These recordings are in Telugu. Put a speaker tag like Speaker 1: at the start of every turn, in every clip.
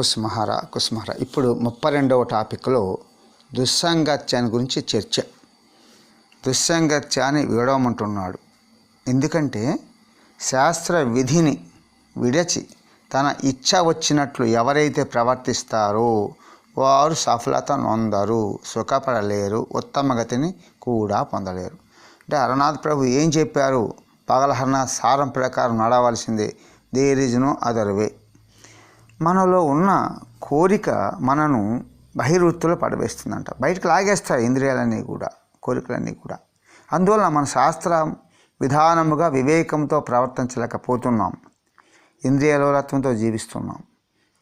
Speaker 1: కుస్మహార కుస్మహార. ఇప్పుడు ముప్పై రెండవ టాపిక్లో దుస్సాంగత్యాన్ని గురించి చర్చ. దుస్సాంగత్యాన్ని విడవమంటున్నాడు. ఎందుకంటే శాస్త్ర విధిని విడచి తన ఇచ్చ వచ్చినట్లు ఎవరైతే ప్రవర్తిస్తారో వారు సఫలత నొందరు సుఖపడలేరు ఉత్తమ గతిని కూడా పొందలేరు. అంటే అరుణాథ్ ప్రభు ఏం చెప్పారు? పగలహరణ సారం ప్రకారం నడవలసిందే. There is no other way మనలో ఉన్న కోరిక మనను బహిర్వృత్తులు పడవేస్తుందంట. బయటకు లాగేస్తాయి ఇంద్రియాలన్నీ కూడా కోరికలన్నీ కూడా. అందువల్ల మన శాస్త్ర విధానముగా వివేకంతో ప్రవర్తించలేకపోతున్నాం. ఇంద్రియలోలత్వంతో జీవిస్తున్నాం.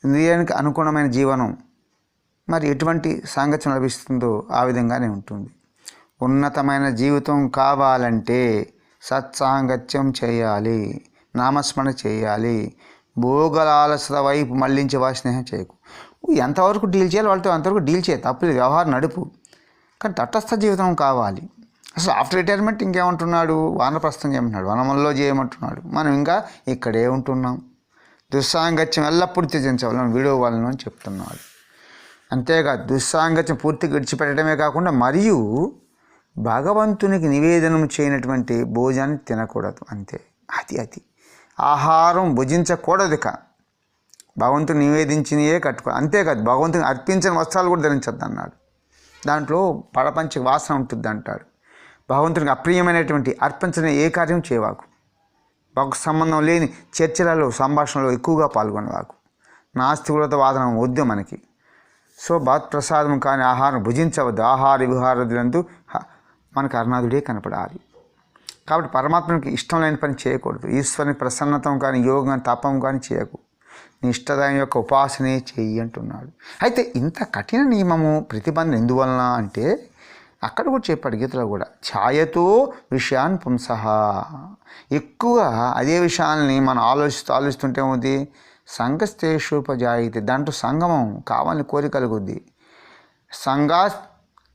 Speaker 1: ఇంద్రియానికి అనుగుణమైన జీవనం మరి ఎటువంటి సాంగత్యం లభిస్తుందో ఆ విధంగానే ఉంటుంది. ఉన్నతమైన జీవితం కావాలంటే సత్సాంగత్యం చేయాలి నామస్మరణ చేయాలి భోగలాలసత వైపు మళ్ళించి వారి స్నేహం చేయకు. ఎంతవరకు డీల్ చేయాలి వాళ్ళతో అంతవరకు డీల్ చేయ తప్పలేదు వ్యవహారం నడుపు. కానీ తటస్థ జీవితం కావాలి. అసలు ఆఫ్టర్ రిటైర్మెంట్ ఇంకేమంటున్నాడు? వానప్రస్థం చేయమంటున్నాడు. వనముల్లో చేయమంటున్నాడు. మనం ఇంకా ఇక్కడే ఉంటున్నాం. దుస్సాంగత్యం ఎల్లప్పుడూ త్యజించవాలని. వీడోవాలను అని చెప్తున్నాడు. అంతేకాదు దుస్సాంగత్యం పూర్తిగా విడిచిపెట్టడమే కాకుండా మరియు భగవంతునికి నివేదనం చేయనటువంటి భోజనాన్ని తినకూడదు. అంతే. అది అది. ఆహారం భుజించకూడదు ఇక భగవంతుని నివేదించినయే కట్టుకో అంతేకాదు భగవంతుని అర్పించిన వస్త్రాలు కూడా ధరించద్దు అన్నాడు దాంట్లో పడపంచి వాసన ఉంటుంది అంటాడు భగవంతునికి అప్రియమైనటువంటి అర్పించిన ఏ కార్యం చేయవాకు. ఒక సంబంధం లేని చర్చలలో సంభాషణలో ఎక్కువగా పాల్గొనవాకు. నాస్తికులత వాదన వద్దు మనకి. సో ప్రసాదం కాని ఆహారం భుజించవద్దు. ఆహార విహారదులందు మనకు అరుణాథుడే కనపడాలి. కాబట్టి పరమాత్మకి ఇష్టం లేని పని చేయకూడదు. ఈశ్వరుని ప్రసన్నతం కానీ యోగం తపం కానీ చేయకు. నీ ఇష్టదాయం యొక్క ఉపాసనే చెయ్యి అంటున్నాడు. అయితే ఇంత కఠిన నియమము ప్రతిబంధన ఎందువలన అంటే అక్కడ కూడా చెప్పాడు గీతలో కూడా ఛాయతో విషయాన్ పుంసహ ఎక్కువగా అదే విషయాల్ని మనం ఆలోచిస్తూ ఆలోచిస్తుంటే ఉంది సంఘస్థేషోపజాయితే దాంట్లో సంగమం కావాలని కోరిక కలుగుద్ది. సంఘా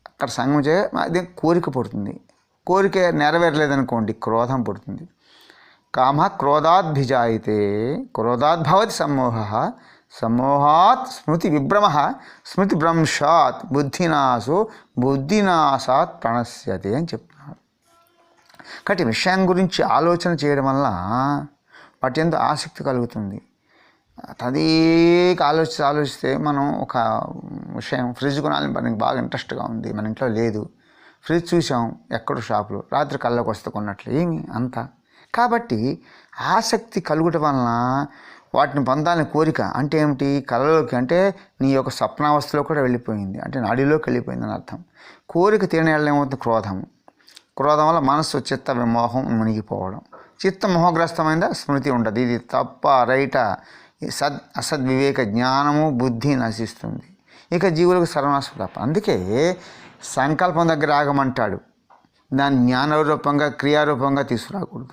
Speaker 1: అక్కడ సంఘం చే అదే కోరిక పడుతుంది. కోరిక నెరవేరలేదనుకోండి క్రోధం పుడుతుంది. కామ క్రోధాద్భిజాయితే క్రోధాద్భవతి సమ్మోహ సమ్మోహాత్ స్మృతి విభ్రమ స్మృతి భ్రంశాత్ బుద్ధినాశో బుద్ధినాశాత్ ప్రణశ్యతే అని చెప్తున్నాడు కాబట్టి విషయం గురించి ఆలోచన చేయడం వల్ల వాటి ఎంతో ఆసక్తి కలుగుతుంది. తదేక ఆలోచిస్తే ఆలోచిస్తే మనం ఒక విషయం ఫ్రిడ్జ్ కొనాలని మనకి బాగా ఇంట్రెస్ట్గా ఉంది మన ఇంట్లో లేదు. ఫ్రిడ్జ్ చూసాం ఎక్కడో షాపులో. రాత్రి కళ్ళకు వస్తే కొన్నట్లు ఏమి అంత. కాబట్టి ఆసక్తి కలుగుట వలన వాటిని పొందాలని కోరిక అంటే ఏమిటి? కళలోకి అంటే నీ యొక్క స్వప్నావస్థలో కూడా వెళ్ళిపోయింది. అంటే నాడిలోకి వెళ్ళిపోయింది అని అర్థం. కోరిక తీరని ఏమవుతుంది? క్రోధం. క్రోధం వల్ల మనస్సు చిత్త విమోహం మునిగిపోవడం. చిత్త మోహగ్రస్తమైందా? స్మృతి ఉండదు. ఇది తప్ప రైట సద్ అసద్వివేక జ్ఞానము బుద్ధి నశిస్తుంది. ఇక జీవులకు సర్వనాశం తప్ప అందుకే సంకల్పం దగ్గర ఆగమంటాడు. దాన్ని జ్ఞానరూపంగా క్రియారూపంగా తీసుకురాకూడదు.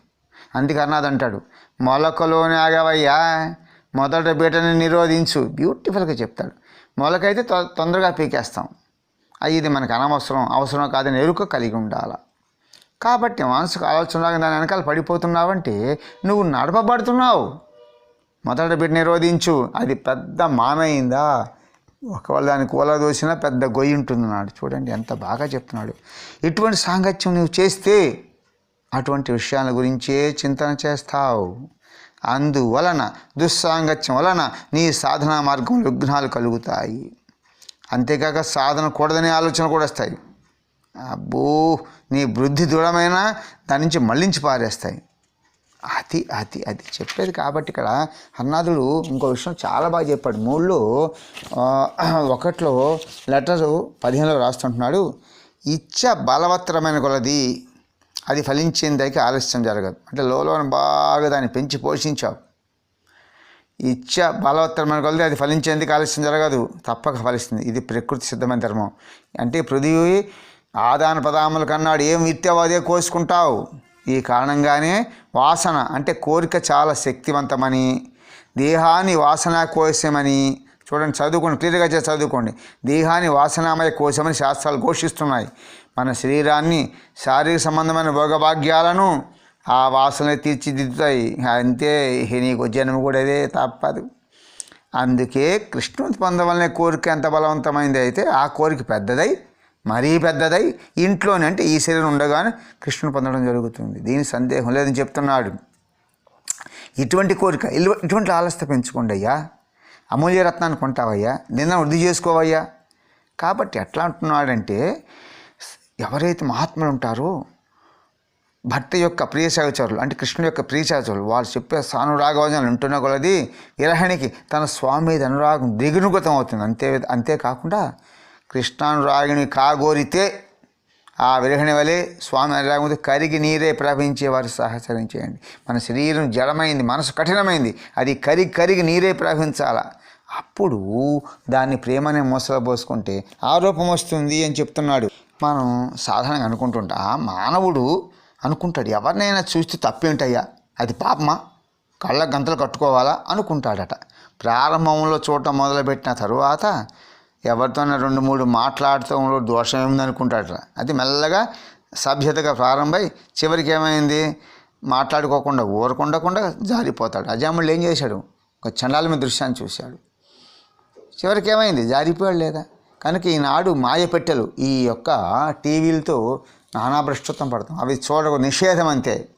Speaker 1: అందుకే అన్నది అంటాడు మొలకలోనే ఆగవయ్యా. మొదట బీటని నిరోధించు. బ్యూటిఫుల్గా చెప్తాడు. మొలకైతే తొందరగా పీకేస్తాం. అయ్యి ఇది మనకు అనవసరం అవసరం కాదని ఎరుక కలిగి ఉండాల. కాబట్టి మనసుకు ఆలోచనలాగా దాని వెనకాల పడిపోతున్నావంటే నువ్వు నడపబడుతున్నావు. మొదట బిడ్డ నిరోధించు. అది పెద్ద మానయిందా? ఒకవేళ దాన్ని కూల దోసినా పెద్ద గొయ్యి ఉంటుంది నాడు. చూడండి ఎంత బాగా చెప్తున్నాడు. ఇటువంటి సాంగత్యం నువ్వు చేస్తే అటువంటి విషయాల గురించే చింతన చేస్తావు. అందువలన దుస్సాంగత్యం వలన నీ సాధనా మార్గం విఘ్నాలు కలుగుతాయి. అంతేకాక సాధన కూడదనే ఆలోచన కూడా వస్తాయి. అబ్బో నీ బుద్ధి దృఢమైన దాని నుంచి మళ్ళించి పారేస్తాయి. అది అది అది చెప్పేది కాబట్టి ఇక్కడ హర్నాథుడు ఇంకో విషయం చాలా బాగా చెప్పాడు. మూడులో ఒకట్లో లెటరు పదిహేనులో రాస్తుంటున్నాడు ఇచ్చ బలవత్తరమైన కొలది అది ఫలించేందుకు ఆలస్యం జరగదు. అంటే లోన బాగా దాన్ని పెంచి పోషించావు. ఇచ్చ బలవత్తరమైన కొలది అది ఫలించేందుకు ఆలస్యం జరగదు తప్పక ఫలిస్తుంది. ఇది ప్రకృతి సిద్ధమైన ధర్మం. అంటే పృథివీ ఆదాన పదాముల కన్నాడు ఏం విత్తావో అదే కోసుకుంటావు? ఈ కారణంగానే వాసన అంటే కోరిక చాలా శక్తివంతమని దేహాన్ని వాసన కోసమని చూడండి చదువుకోండి క్లియర్గా చేసి చదువుకోండి. దేహాన్ని వాసనామయ కోసమని శాస్త్రాలు ఘోషిస్తున్నాయి. మన శరీరాన్ని శారీరక సంబంధమైన భోగభాగ్యాలను ఆ వాసనలు తీర్చిదిద్దుతాయి. అంతే నీకు జన్మ కూడా ఇదే తప్పదు. అందుకే కృష్ణుని పొందవలనే కోరిక ఎంత బలవంతమైంది అయితే ఆ కోరిక పెద్దదై మరీ పెద్దదై ఇంట్లోనే అంటే ఈ శరీరం ఉండగానే కృష్ణుని పొందడం జరుగుతుంది. దీని సందేహం లేదని చెప్తున్నాడు. ఇటువంటి కోరిక ఇల్లు ఇటువంటి ఆలస్య పెంచుకోండి అయ్యా. అమూల్య రత్నాన్ని కొంటావయ్యా. నిన్న వృద్ధి చేసుకోవయ్యా. కాబట్టి ఎట్లా అంటున్నాడంటే ఎవరైతే మహాత్ములు ఉంటారో భర్త యొక్క ప్రియ సహచరులు అంటే కృష్ణుడు యొక్క ప్రియ సహచరులు వాళ్ళు చెప్పే సానురాగవచనాలు వింటున్న కొలది విరహణికి తన స్వామి మీద అనురాగం దిగునుగతం అవుతుంది. అంతే అంతేకాకుండా కృష్ణానురాగిని కాగోరితే ఆ విరహణి వలె స్వామి అనురాగంతో కరిగి నీరే ప్రవహించేవారు సహచరించేయండి. మన శరీరం జడమైంది మనసు కఠినమైంది. అది కరిగి కరిగి నీరే ప్రవహించాలా? అప్పుడు దాన్ని ప్రేమనే మూసలో పోసుకుంటే ఆరోపం వస్తుంది అని చెప్తున్నాడు. మనం సాధారణంగా అనుకుంటుంటా మానవుడు అనుకుంటాడు. ఎవరినైనా చూస్తే తప్పేంటయ్యా? అది పాపమా? కళ్ళ గంతలు కట్టుకోవాలా? అనుకుంటాడట. ప్రారంభంలో చూడటం మొదలుపెట్టిన తరువాత ఎవరితోనైనా రెండు మూడు మాట్లాడుతూ దోషం ఏముంది అనుకుంటాడు. అది మెల్లగా సభ్యతగా ప్రారంభమై చివరికి ఏమైంది? మాట్లాడుకోకుండా ఊరకుండకుండా జారిపోతాడు. అజాముడు ఏం చేశాడు? ఒక చండాల మీద దృశ్యాన్ని చూశాడు. చివరికి ఏమైంది? జారిపోయాడు లేదా? కనుక ఈనాడు మాయ పెట్టెలు ఈ యొక్క టీవీలతో నానా భ్రష్టత్వం పడతాం. అవి చూడ నిషేధం అంతే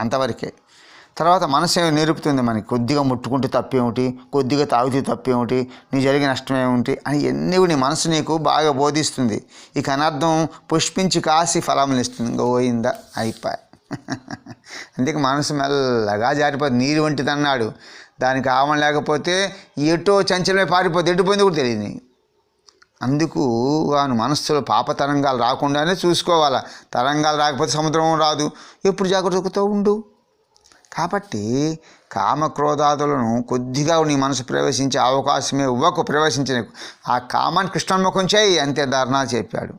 Speaker 1: అంతవరకే. తర్వాత మనసు ఏమి నేర్పుతుంది? మనకి కొద్దిగా ముట్టుకుంటే తప్పేమిటి? కొద్దిగా తాగితే తప్పేమిటి? నీ జరిగే నష్టం ఏమిటి? అని ఎన్ని నీ మనసు నీకు బాగా బోధిస్తుంది. ఇక అనర్థం పుష్పించి కాసి ఫలములు ఇస్తుంది. ఇంకా పోయిందా? అయిపోయి. అందుకే మనసు మెల్లగా జారిపోతుంది. నీరు వంటిది అన్నాడు. దానికి ఆవం లేకపోతే ఎటో చంచలమే పారిపోతే ఎటుపోయింది కూడా తెలియదు అందుకు వాను మనస్సులో పాప తరంగాలు రాకుండానే చూసుకోవాలా. తరంగాలు రాకపోతే సముద్రం రాదు. ఎప్పుడు జాగ్రత్తతో ఉండు. కాబట్టి కామక్రోధాదులను కొద్దిగా నీ మనసు ప్రవేశించే అవకాశమే ఇవ్వకు ప్రవేశించిన ఆ కామాన్ని కృష్ణన్ముఖం చేయి అంతే ధర్నా చెప్పాడు.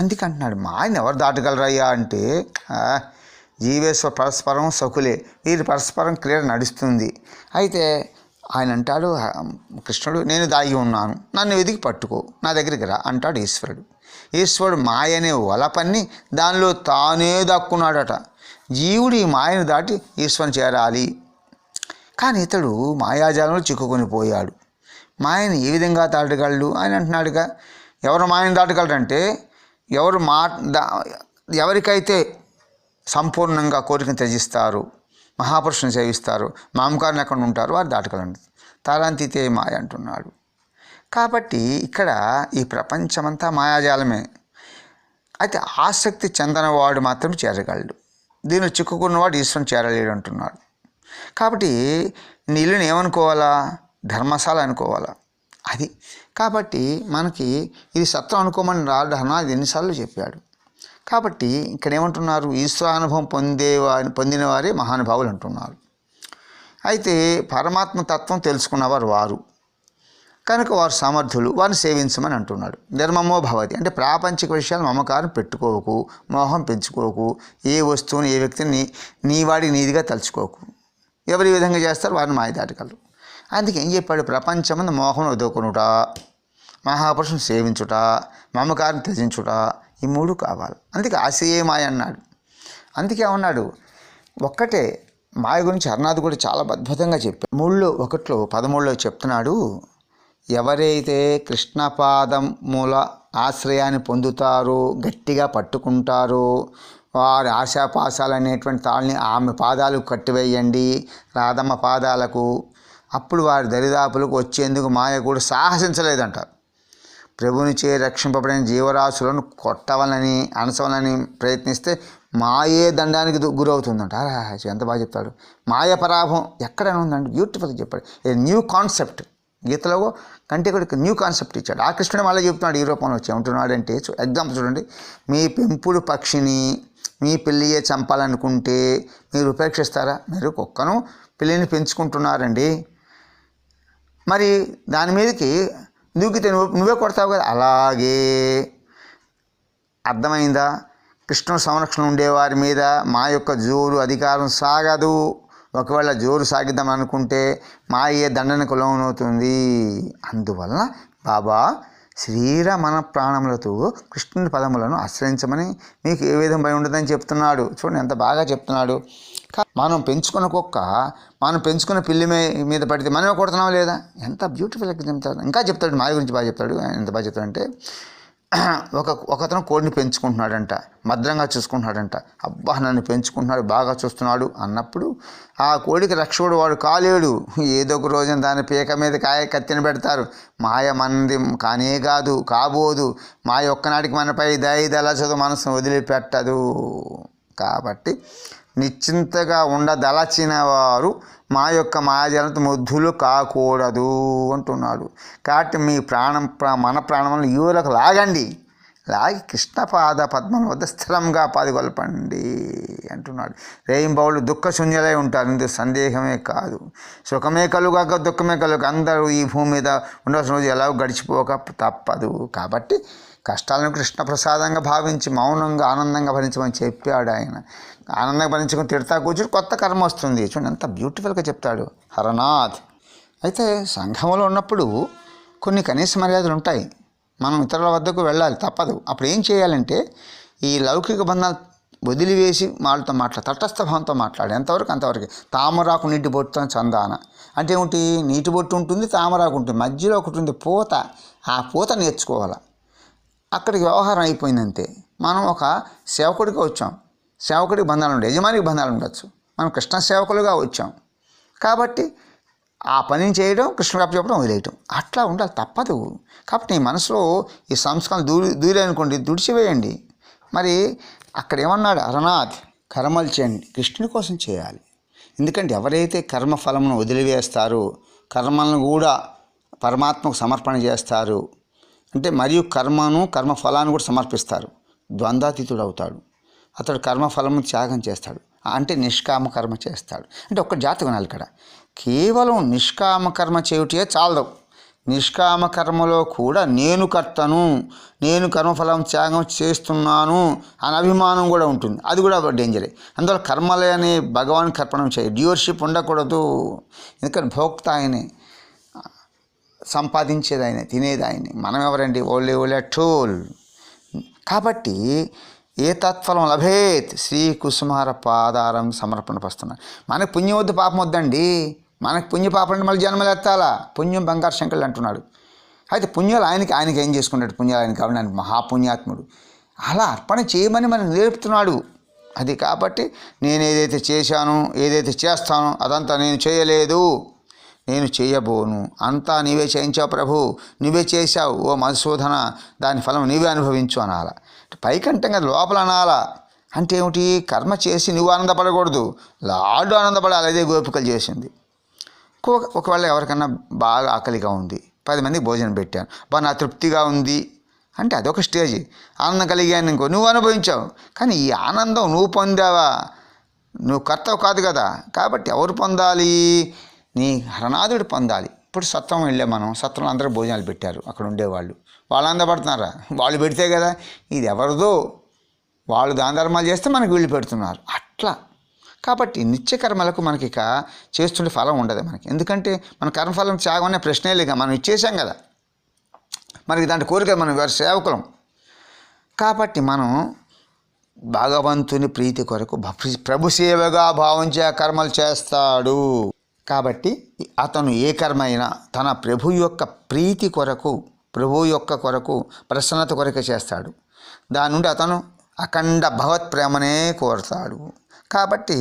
Speaker 1: అందుకంటున్నాడు మా ఆయన ఎవరు దాటగలరయ్యా? అంటే జీవేశ్వర పరస్పరం సకులే. వీరి పరస్పరం క్రీడ నడుస్తుంది. అయితే ఆయన అంటాడు కృష్ణుడు నేను దాగి ఉన్నాను. నన్ను వెతికి పట్టుకో. నా దగ్గరికి రా అంటాడు ఈశ్వరుడు. ఈశ్వరుడు మాయనే వలపన్ని దానిలో తానే దక్కున్నాడట. జీవుడు ఈ మాయను దాటి ఈశ్వరుని చేరాలి. కానీ ఇతడు మాయాజాలంలో చిక్కుకొని పోయాడు. మాయని ఏ విధంగా దాటగలడు అని అంటున్నాడుగా. ఎవరు మాయను దాటగలరంటే ఎవరు మా ఎవరికైతే సంపూర్ణంగా కోరికను త్యజిస్తారు మహాపురుషుని సేవిస్తారు మామకారుని ఎక్కడ ఉంటారు వారు దాటగలండి తారాంతితే మాయ అంటున్నాడు. కాబట్టి ఇక్కడ ఈ ప్రపంచమంతా మాయాజాలమే. అయితే ఆసక్తి చెందనవాడు మాత్రం చేరగలడు. దీనిలో చిక్కుకున్నవాడు ఈశ్వరం చేరలేడు అంటున్నాడు. కాబట్టి నీ ఇల్లుని ఏమనుకోవాలా? ధర్మశాల అనుకోవాలా? అది. కాబట్టి మనకి ఇది సత్వం అనుకోమని రాడు అన్నది ఎన్నిసార్లు చెప్పాడు. కాబట్టి ఇక్కడ ఏమంటున్నారు? ఈశ్వరానుభవం పొందేవారి పొందిన వారే మహానుభావులు అంటున్నారు. అయితే పరమాత్మ తత్వం తెలుసుకున్నవారు వారు. కనుక వారు సమర్థులు వారిని సేవించమని అంటున్నాడు. ధర్మమో భవతి. అంటే ప్రాపంచిక విషయాలు మమకారం పెట్టుకోకు మోహం పెంచుకోకు ఏ వస్తువుని ఏ వ్యక్తిని నీ వాడి నీదిగా తలుచుకోకు. ఎవరు ఈ విధంగా చేస్తారు? వారిని మాయదాటగలరు అందుకే ఏం చెప్పాడు? ప్రపంచమందు మోహం వదుకునుట మహాపురుషుని సేవించుట మమకారం త్యజించుట ఈ మూడు కావాలి. అందుకే ఆశయే మాయ అన్నాడు. అందుకే ఉన్నాడు ఒక్కటే మాయ గురించి అర్నాథ్ కూడా చాలా అద్భుతంగా చెప్పాడు. మూడులో ఒకట్లో పదమూడులో చెప్తున్నాడు ఎవరైతే కృష్ణపాదం మూల ఆశ్రయాన్ని పొందుతారో గట్టిగా పట్టుకుంటారో వారి ఆశాపాశాలు అనేటువంటి తాళ్ళని ఆమె పాదాలకు కట్టివేయండి రాధమ్మ పాదాలకు. అప్పుడు వారి దరిదాపులకు వచ్చేందుకు మాయ కూడా సాహసించలేదంట ప్రభునిచే రక్షింపబడిన జీవరాశులను కొట్టవాలని అనసవాలని ప్రయత్నిస్తే మాయే దండానికి గురవుతుందంట. ఎంత బాగా చెప్తాడు. మాయ పరాభం ఎక్కడైనా ఉందండి. బ్యూటిఫుల్ చెప్పాడు. ఏ న్యూ కాన్సెప్ట్ గీతలో కంటే కూడా న్యూ కాన్సెప్ట్ ఇచ్చాడు. ఆ కృష్ణుడు మళ్ళీ చెప్తున్నాడు ఈ రూపంలో వచ్చి ఉంటున్నాడంటే చూ- ఎగ్జాంపుల్ చూడండి. మీ పెంపుడు పక్షిని మీ పిల్లియే చంపాలనుకుంటే మీరు ఉపేక్షిస్తారా? మీరు కుక్కను పిల్లిని పెంచుకుంటున్నారండి. మరి దాని మీదకి దూకితే నువ్వు నువ్వే కొడతావు కదా? అలాగే. అర్థమైందా? కృష్ణుడు సంరక్షణ ఉండేవారి మీద మా యొక్క జోరు అధికారం సాగదు. ఒకవేళ జోరు సాగిద్దాం అనుకుంటే మా ఏ దండనకు లోనవుతుంది అందువలన బాబా శ్రీరమణ ప్రాణములతో కృష్ణుని పదములను ఆశ్రయించమని మీకు ఏ విధం భయం ఉండదని చెప్తున్నాడు. చూడండి ఎంత బాగా చెప్తున్నాడు. మనం పెంచుకున్న కుక్క మనం పెంచుకున్న పిల్లి మీ- మీద పడితే మనమే కొడుతున్నాం లేదా? ఎంత బ్యూటిఫుల్ చెప్తాడు. ఇంకా చెప్తాడు. మా గురించి బాగా చెప్తాడు. ఎంత బాగా చెప్తాడంటే ఒక ఒకతను కోడిని పెంచుకుంటున్నాడంట భద్రంగా చూసుకుంటున్నాడంట. అబ్బా నన్ను పెంచుకుంటున్నాడు బాగా చూస్తున్నాడు అన్నప్పుడు ఆ కోడికి రక్షకుడు వాడు కాలేడు. ఏదో ఒక రోజున దాని పీక మీద కాయ కత్తిని పెడతారు. మాయ మనది కానే కాదు కాబోదు. మాయ ఒక్కనాటికి మనపై దయ చదువు మనసును వదిలిపెట్టదు. కాబట్టి నిశ్చింతగా ఉండదలచిన వారు మా యొక్క మాయాజలతో ముద్దులు కాకూడదు అంటున్నాడు. కాబట్టి మీ ప్రాణం ప్రా- మన ప్రాణములను యువలకు లాగండి. లాగి కృష్ణపాద పద్మం వద్ద స్థిరంగా పాదిగొల్పండి అంటున్నాడు. రేయింబౌళ్ళు దుఃఖశూన్యులై ఉంటారు. ఇందుకు సందేహమే కాదు. సుఖమే కలుగాక దుఃఖమే కలుగు అందరూ ఈ భూమి మీద ఉండవలసిన రోజు ఎలా గడిచిపోక తప్పదు. కాబట్టి కష్టాలను కృష్ణ ప్రసాదంగా భావించి మౌనంగా ఆనందంగా భరించమని చెప్పాడు ఆయన. ఆనందంగా భరించుకొని తిడతా కూర్చుని కొత్త కర్మ వస్తుంది. చూడండి ఎంత బ్యూటిఫుల్గా చెప్తాడు హరనాథ్. అయితే సంఘంలో ఉన్నప్పుడు కొన్ని కనీస మర్యాదలు ఉంటాయి. మనం ఇతరుల వద్దకు వెళ్ళాలి తప్పదు. అప్పుడు ఏం చేయాలంటే ఈ లౌకిక బంధాలు వదిలివేసి వాళ్ళతో మాట్లాడు తటస్థ భావంతో మాట్లాడు. ఎంతవరకు అంతవరకు. తామరాకు నీటి బొట్టుతో చందాన. అంటే ఏమిటి? నీటి బొట్టు ఉంటుంది తామరాకు ఉంటుంది. మధ్యలో ఒకటి ఉంది పూత. ఆ పూత నేర్చుకోవాలి? అక్కడికి వ్యవహారం అయిపోయింది అంతే మనం ఒక సేవకుడికి వచ్చాం. సేవకుడికి బంధాలు ఉండవు యజమానికి బంధాలు ఉండొచ్చు మనం కృష్ణ సేవకులుగా వచ్చాం. కాబట్టి ఆ పనిని చేయడం కృష్ణుడు చెప్పడం వదిలేయటం. అట్లా ఉండాలి. తప్పదు. కాబట్టి నీ మనసులో ఈ సంస్కారం దూరి దూరి అనుకోండి దుడిచివేయండి మరి అక్కడ ఏమన్నాడు అరనాథ్ కర్మలు చేయండి. కృష్ణుని కోసం చేయాలి. ఎందుకంటే ఎవరైతే కర్మఫలమును వదిలివేస్తారో కర్మలను కూడా పరమాత్మకు సమర్పణ చేస్తారు మరియు కర్మను కర్మఫలాన్ని కూడా సమర్పిస్తారు. ద్వంద్వాతీతుడు అవుతాడు అతడు కర్మఫలము త్యాగం చేస్తాడు. అంటే నిష్కామ కర్మ చేస్తాడు. అంటే ఒక్క జాతి కొనాలి ఇక్కడ. కేవలం నిష్కామ కర్మ చేయుటే చాలదు. నిష్కామ కర్మలో కూడా నేను కర్తను నేను కర్మఫలం త్యాగం చేస్తున్నాను అని అభిమానం కూడా ఉంటుంది. అది కూడా డేంజరే అందువల్ల కర్మలే అని భగవాన్ కర్పణం చేయి డ్యూర్షిప్ ఉండకూడదు. ఎందుకంటే భోక్త ఆయనే. సంపాదించేది ఆయన తినేది ఆయనే మనం ఎవరండి ఓలే ఓలే టోల్. కాబట్టి ఏ తత్ఫలం లభేత్ శ్రీ కుసుమార పాదారం సమర్పణ పస్తున్నాను మనకు పుణ్యం వద్దు పాపం వద్దండి. మనకు పుణ్య పాపం అంటే మళ్ళీ జన్మలు ఎత్తాలా? పుణ్యం బంగారు శంకర్లు అంటున్నాడు. అయితే పుణ్యాలు ఆయనకి ఆయనకి ఏం చేసుకుంటాడు? పుణ్యాలు ఆయన కాబట్టి ఆయన మహాపుణ్యాత్ముడు. అలా అర్పణ చేయమని మనం నేర్పుతున్నాడు. అది కాబట్టి నేను ఏదైతే చేశానో ఏదైతే చేస్తానో అదంతా నేను చేయలేదు. నేను చేయబోను. అంతా నీవే చేయించావు ప్రభు. నువ్వే చేశావు. ఓ మధుసూదన దాని ఫలం నీవే అనుభవించు అనాల. పైకంటే కదా లోపల అనాలా. అంటే ఏమిటి? కర్మ చేసి నువ్వు ఆనందపడకూడదు. లాడు ఆనందపడాలి. అదే గోపికలు చేసింది. ఒకవేళ ఎవరికన్నా బాగా ఆకలిగా ఉంది. పది మందికి భోజనం పెట్టాను. బాగా నా తృప్తిగా ఉంది. అంటే అదొక స్టేజ్. ఆనందం కలిగాను ఇంకో. నువ్వు అనుభవించావు. కానీ ఈ ఆనందం నువ్వు పొందావా? నువ్వు కర్తవు కాదు కదా. కాబట్టి ఎవరు పొందాలి? నీ హరణాదుడు పొందాలి. ఇప్పుడు సత్వం వెళ్ళే మనం సత్రంలో అందరూ భోజనాలు పెట్టారు అక్కడ ఉండేవాళ్ళు. వాళ్ళు అందపడుతున్నారా? వాళ్ళు పెడితే కదా ఇది ఎవరిదో? వాళ్ళు దానధర్మాలు చేస్తే మనకు వీళ్ళు పెడుతున్నారు. అట్లా. కాబట్టి నిత్యకర్మలకు మనకి ఇక చేస్తుంటే ఫలం ఉండదు మనకి. ఎందుకంటే మన కర్మఫలం త్యాగమనే ప్రశ్నే లేక మనం ఇచ్చేసాం కదా. మనకి దాంట్లో కోరిక మనం వారి సేవకులం. కాబట్టి మనం భగవంతుని ప్రీతి కొరకు ప్రభు సేవగా భావించే కర్మలు చేస్తాడు. కాబట్టి అతను ఏ కర్మైనా తన ప్రభు యొక్క ప్రీతి కొరకు ప్రభు యొక్క కొరకు ప్రసన్నత కొరకు చేస్తాడు. దాని నుండి అతను అఖండ భగవత్ ప్రేమనే కోరుతాడు. కాబట్టి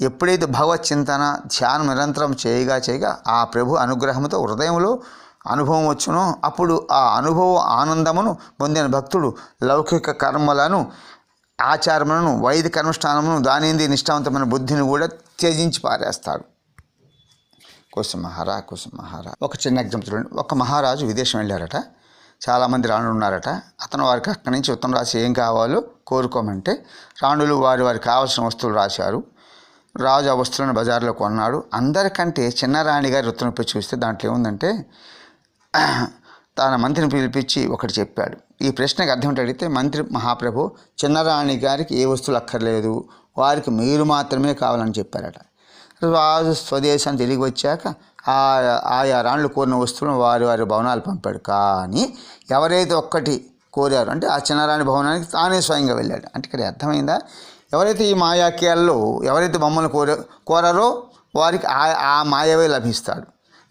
Speaker 1: ఎప్పుడైతే భగవత్ చింతన ధ్యానం నిరంతరం చేయగా చేయగా ఆ ప్రభు అనుగ్రహంతో హృదయంలో అనుభవం వచ్చునో అప్పుడు ఆ అనుభవ ఆనందమును పొందిన భక్తుడు లౌకిక కర్మలను ఆచారములను వైదిక అనుష్ఠానమును దానింది నిష్ఠావంతమైన బుద్ధిని కూడా త్యజించి పారేస్తాడు. కుసుమహారా కుసుమహారా. ఒక చిన్న ఎగ్జాంపుల్ చూడండి. ఒక మహారాజు విదేశం వెళ్ళారట. చాలామంది రాణులు ఉన్నారట. అతను వారికి అక్కడి నుంచి ఉత్తరం రాసి ఏం కావాలో కోరుకోమంటే రాణులు వారి వారికి కావాల్సిన వస్తువులు రాశారు. రాజు ఆ వస్తువులను బజార్లో కొన్నాడు. అందరికంటే చిన్న రాణి గారి ఉత్తరం ఇప్పి చూస్తే దాంట్లో ఏముందంటే తన మంత్రిని పిలిపించి ఒకటి చెప్పాడు. ఈ ప్రశ్నకు అర్థం ఏంటి అడిగితే మంత్రి మహాప్రభు చిన్నరాణి గారికి ఏ వస్తువులు అక్కర్లేదు. వారికి మీరు మాత్రమే కావాలని చెప్పారట. రాజు స్వదేశం తిరిగి వచ్చాక ఆ ఆయా రాణులు కోరిన వస్తువులను వారి వారి భవనాలు పంపాడు. కానీ ఎవరైతే ఒక్కటి కోరారు అంటే ఆ చిన్నరాణి భవనానికి తానే స్వయంగా వెళ్ళాడు. అంటే ఇక్కడ అర్థమైందా? ఎవరైతే ఈ మాయాక్యాల్లో ఎవరైతే బొమ్మలు కోర కోరారో వారికి ఆ ఆ మాయవే లభిస్తాడు.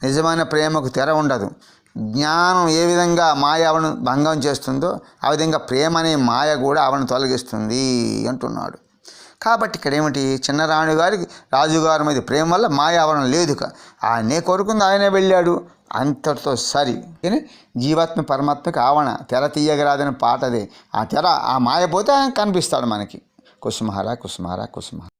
Speaker 1: నిజమైన ప్రేమకు తెర ఉండదు. జ్ఞానం ఏ విధంగా మాయ ఆవను భంగం చేస్తుందో ఆ విధంగా ప్రేమ అనే మాయ కూడా ఆవను తొలగిస్తుంది అంటున్నాడు. కాబట్టి ఇక్కడ ఏమిటి చిన్న రాణి గారికి రాజుగారి మీద ప్రేమ వల్ల మాయ ఆవరణ లేదు క- ఆయనే కోరుకుంది ఆయనే వెళ్ళాడు. అంతటితో సరి. కానీ జీవాత్మ పరమాత్మకి ఆవణ తెర తీయగరాదని పాటదే. ఆ తెర ఆ మాయ పోతే ఆయన కనిపిస్తాడు మనకి. కుసుమహార కుసుమహార కుసుమహార.